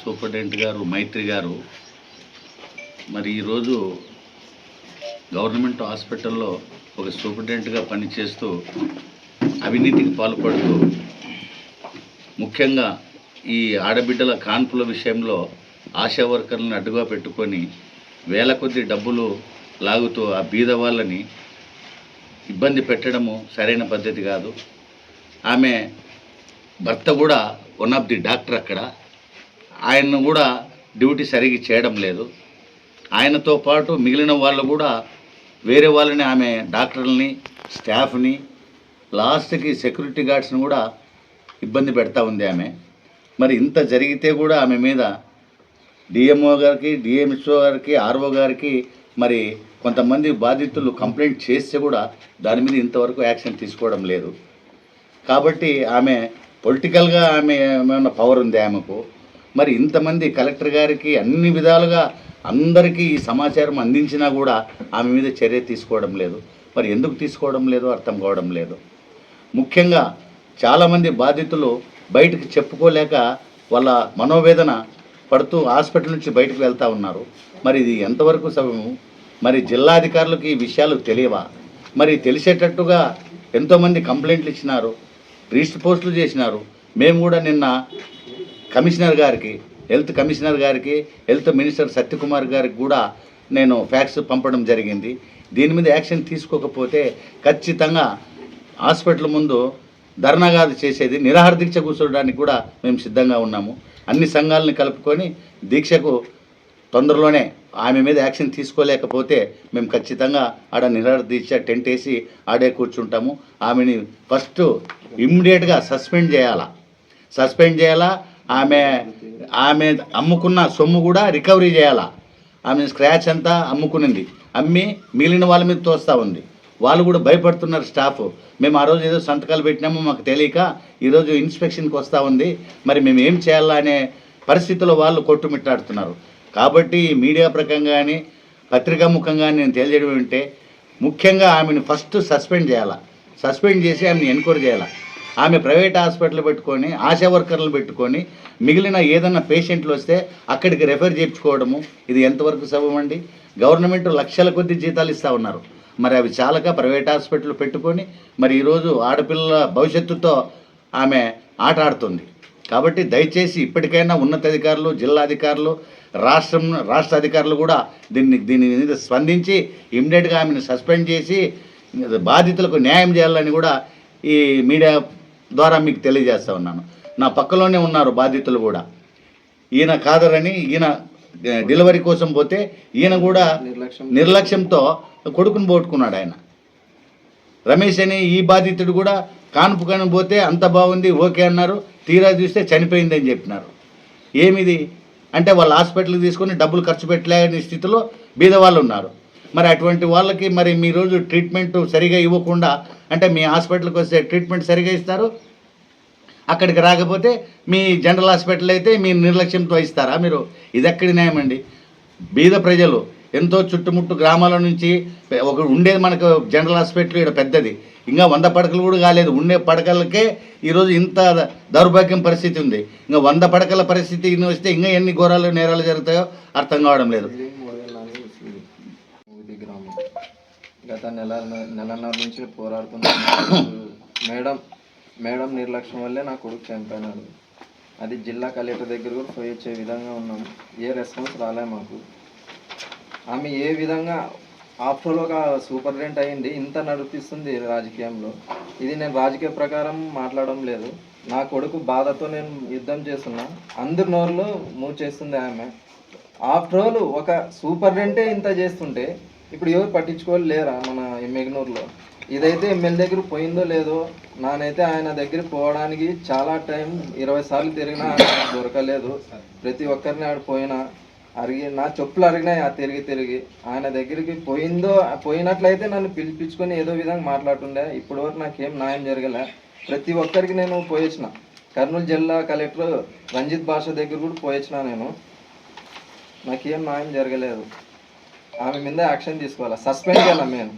Superintendent గారు మైత్రి గారు మరి ఈరోజు గవర్నమెంట్ హాస్పిటల్లో ఒక సూపరింటెండెంట్గా పనిచేస్తూ అవినీతికి పాల్పడుతూ ముఖ్యంగా ఈ ఆడబిడ్డల కాన్పుల విషయంలో ఆశా వర్కర్లను అడ్డుగా పెట్టుకొని వేల కొద్ది డబ్బులు లాగుతూ ఆ బీద వాళ్ళని ఇబ్బంది పెట్టడము సరైన పద్ధతి కాదు. ఆమె భర్త కూడా వన్ ఆఫ్ ది డాక్టర్ అక్కడ. ఆయన్ను కూడా డ్యూటీ సరిగ్గా చేయడం లేదు. ఆయనతో పాటు మిగిలిన వాళ్ళు కూడా వేరే వాళ్ళని ఆమె డాక్టర్లని స్టాఫ్ని లాస్ట్కి సెక్యూరిటీ గార్డ్స్ని కూడా ఇబ్బంది పెడతా ఉంది ఆమె. మరి ఇంత జరిగితే కూడా ఆమె మీద డిఎంఓ గారికి డిఎంఎస్ఓ గారికి ఆర్ఓ గారికి మరి కొంతమంది బాధితులు కంప్లైంట్ చేస్తే కూడా దాని మీద ఇంతవరకు యాక్షన్ తీసుకోవడం లేదు. కాబట్టి ఆమె పొలిటికల్గా ఆమె ఏమైనా పవర్ ఉంది ఆమెకు? మరి ఇంతమంది కలెక్టర్ గారికి అన్ని విధాలుగా అందరికీ ఈ సమాచారం అందించినా కూడా ఆమె మీద చర్య తీసుకోవడం లేదు. మరి ఎందుకు తీసుకోవడం లేదో? అర్థం కావడం లేదు. ముఖ్యంగా చాలామంది బాధితులు బయటకు చెప్పుకోలేక వాళ్ళ మనోవేదన పడుతూ హాస్పిటల్ నుంచి బయటకు వెళ్తూ ఉన్నారు. మరి ఇది ఎంతవరకు సమయం మరి జిల్లాధికారులకు ఈ విషయాలు తెలియవా? మరి తెలిసేటట్టుగా ఎంతోమంది కంప్లైంట్లు ఇచ్చినారు రిజిస్టర్ పోస్టులు చేసినారు. మేము కూడా నిన్న కమిషనర్ గారికి హెల్త్ కమిషనర్ గారికి హెల్త్ మినిస్టర్ సత్యకుమార్ గారికి కూడా నేను ఫ్యాక్స్ పంపడం జరిగింది. దీని మీద యాక్షన్ తీసుకోకపోతే ఖచ్చితంగా హాస్పిటల్ ముందు ధర్నా కాదు చేసేది నిరాహార దీక్ష కూర్చోడానికి కూడా మేము సిద్ధంగా ఉన్నాము. అన్ని సంఘాలని కలుపుకొని దీక్షకు తొందరలోనే ఆమె మీద యాక్షన్ తీసుకోలేకపోతే మేము ఖచ్చితంగా ఆడ నిరాహార దీక్ష టెంట్ వేసి ఆడే కూర్చుంటాము. ఆమెని ఫస్ట్ ఇమ్మీడియట్గా సస్పెండ్ చేయాలా? సస్పెండ్ చేయాలా? ఆమె ఆమె అమ్ముకున్న సొమ్ము కూడా రికవరీ చేయాలా? ఆమె స్క్రాచ్ అంతా అమ్ముకునింది. అమ్మి మిగిలిన వాళ్ళ మీద తోస్తూ ఉంది. వాళ్ళు కూడా భయపడుతున్నారు స్టాఫ్. మేము ఆ రోజు ఏదో సంతకాలు పెట్టినాము మాకు తెలియక ఈరోజు ఇన్స్పెక్షన్కి వస్తూ ఉంది. మరి మేము ఏం చేయాలా అనే పరిస్థితుల్లో వాళ్ళు కొట్టుమిట్టాడుతున్నారు. కాబట్టి మీడియా ప్రకంగా కానీ పత్రికా ముఖంగా నేను తెలియజేయడం ఏంటంటే ముఖ్యంగా ఆమెను ఫస్ట్ సస్పెండ్ చేయాలా? సస్పెండ్ చేసి ఆమెను ఎన్క్వైరీ చేయాలా? ఆమె ప్రైవేట్ హాస్పిటల్ పెట్టుకొని ఆశా వర్కర్లు పెట్టుకొని మిగిలిన ఏదన్నా పేషెంట్లు వస్తే అక్కడికి రెఫర్ చేయించుకోవడము ఇది ఎంతవరకు సభమండి గవర్నమెంట్ లక్షల కొద్ది జీతాలు ఇస్తూ ఉన్నారు. మరి అవి చాలక ప్రైవేట్ హాస్పిటల్ పెట్టుకొని మరి ఈరోజు ఆడపిల్లల భవిష్యత్తుతో ఆమె ఆట ఆడుతుంది. కాబట్టి దయచేసి ఇప్పటికైనా ఉన్నతాధికారులు జిల్లాధికారులు రాష్ట్రం రాష్ట్ర అధికారులు కూడా దీన్ని దీని మీద స్పందించి ఇమ్మీడియట్గా ఆమెను సస్పెండ్ చేసి బాధితులకు న్యాయం చేయాలని కూడా ఈ మీడియా ద్వారా మీకు తెలియజేస్తా ఉన్నాను. నా పక్కలోనే ఉన్నారు బాధితులు కూడా. ఈయన కాదరని ఈయన డెలివరీ కోసం పోతే ఈయన కూడా నిర్లక్ష్యం. నిర్లక్ష్యంతో కొడుకుని పోగొట్టుకున్నాడు ఆయన. రమేష్ అని ఈ బాధితుడు కూడా కానుపు కాను పోతే అంత బాగుంది ఓకే అన్నారు. తీరా చూస్తే చనిపోయిందని చెప్పినారు. ఏమిది? అంటే వాళ్ళ హాస్పిటల్కి తీసుకొని డబ్బులు ఖర్చు పెట్టలేని స్థితిలో బీద వాళ్ళు ఉన్నారు. మరి అటువంటి వాళ్ళకి మరి మీ రోజు ట్రీట్మెంట్ సరిగా ఇవ్వకుండా అంటే మీ హాస్పిటల్కి వస్తే ట్రీట్మెంట్ సరిగా ఇస్తారు? అక్కడికి రాకపోతే మీ జనరల్ హాస్పిటల్ అయితే మీ నిర్లక్ష్యంతో ఇస్తారా మీరు? ఇది ఎక్కడి న్యాయం అండి? బీద ప్రజలు ఎంతో చుట్టుముట్టు గ్రామాల నుంచి ఒక ఉండేది మనకు జనరల్ హాస్పిటల్ ఇక్కడ పెద్దది. ఇంకా వంద పడకలు కూడా కాలేదు. ఉండే పడకలకే ఈరోజు ఇంత దౌర్భాగ్యం పరిస్థితి ఉంది. ఇంకా వంద పడకల పరిస్థితి ఇన్ని వస్తే ఇంకా ఎన్ని ఘోరాలు నేరాలు జరుగుతాయో అర్థం కావడం లేదు. గత నెల నెలన్నర నుంచి పోరాడుతున్నాను మేడం మేడం నిర్లక్ష్యం వల్లే నా కొడుకు చనిపోయినాడు. అది జిల్లా కలెక్టర్ దగ్గర కూడా పోయి వచ్చే విధంగా ఉన్నాం. ఏ రెస్పాన్స్ రాలే మాకు. ఆమె ఏ విధంగా ఆఫ్టర్ ఒక సూపరింటెండెంట్ అయ్యింది ఇంత నడిపిస్తుంది రాజకీయంలో. ఇది నేను రాజకీయ ప్రకారం మాట్లాడడం లేదు. నా కొడుకు బాధతో నేను యుద్ధం చేస్తున్నా. అందరి నోరులో మూవ్ చేస్తుంది ఆమె. ఆఫ్టర్ ఆల్ ఒక సూపరింటెండెంటే ఇంత చేస్తుంటే ఇప్పుడు ఎవరు పట్టించుకోవాలి లేరా మన మెగ్నూర్లో? ఇదైతే ఎమ్మెల్యే దగ్గర పోయిందో లేదో నానైతే ఆయన దగ్గర పోవడానికి చాలా టైం ఇరవై సార్లు తిరిగినా దొరకలేదు. ప్రతి ఒక్కరిని ఆడ పోయినా అరిగి నా చెప్పులు అరిగినాయి ఆ తిరిగి తిరిగి. ఆయన దగ్గరికి పోయిందో పోయినట్లయితే నన్ను పిలిపించుకొని ఏదో విధంగా మాట్లాడుతుండే. ఇప్పటి వరకు నాకేం న్యాయం జరగలే. ప్రతి ఒక్కరికి నేను పోయొచ్చిన కర్నూలు జిల్లా కలెక్టర్ రంజిత్ భాష దగ్గర కూడా పోయొచ్చిన నేను. నాకేం న్యాయం జరగలేదు. ఆమె మీద యాక్షన్ తీసుకోవాలి? సస్పెండ్ చేయాలి మేము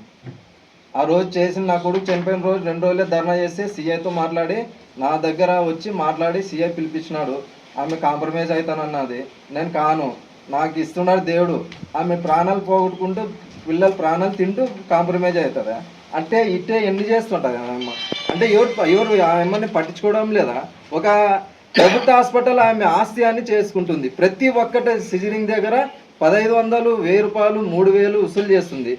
ఆ రోజు చేసిన నా కొడుకు చనిపోయిన రోజు రెండు రోజులే ధర్నా చేసి సీఐతో మాట్లాడి నా దగ్గర వచ్చి మాట్లాడి సీఐ పిలిపించినాడు. ఆమె కాంప్రమైజ్ అవుతానన్నది. నేను కాను. నాకు ఇస్తున్నాడు దేవుడు. ఆమె ప్రాణాలు పోగొట్టుకుంటూ పిల్లల ప్రాణాలు తింటూ కాంప్రమైజ్ అవుతుంది అంటే ఇట్టే ఎన్ని చేస్తుంటుంది ఆమె అంటే ఎవరు ఎవరు ఆమెని పట్టించుకోవడం లేదా? ఒక ప్రభుత్వ హాస్పిటల్ ఆమె ఆస్తి అని చేసుకుంటుంది. ప్రతి ఒక్కటి సిజరింగ్ దగ్గర పదహైదు వందలు వెయ్యి రూపాయలు మూడు వేలు వసూలు చేస్తుంది.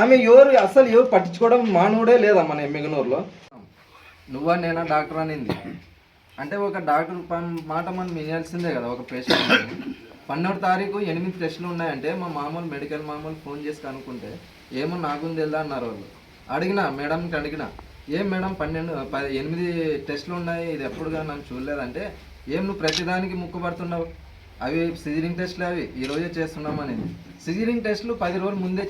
ఆమె ఎవరు అసలు ఎవరు పట్టించుకోవడం మానవుడే లేదా మన ఎమ్మిగనూరులో నువ్వా నేనా డాక్టర్ అనింది. అంటే ఒక డాక్టర్ మాట మనం వినాల్సిందే కదా ఒక పేషెంట్ పన్నెండు తారీఖు ఎనిమిది టెస్టులు ఉన్నాయంటే మా మామూలు మెడికల్ మామూలు ఫోన్ చేసి కనుక్కుంటే ఏమో నాకు తెలుదా అన్నారు వాళ్ళు. అడిగినా మేడంకి అడిగిన ఏం మేడం పన్నెండు పది ఎనిమిది టెస్టులు ఉన్నాయి ఇది ఎప్పుడుగా నన్ను చూడలేదంటే ఏం నువ్వు ప్రతిదానికి ముక్కుపడుతున్నావు? అవి సిజరింగ్ టెస్టులు అవి ఈ రోజే చేస్తున్నామని. సిజరింగ్ టెస్టులు పది రోజులు ముందే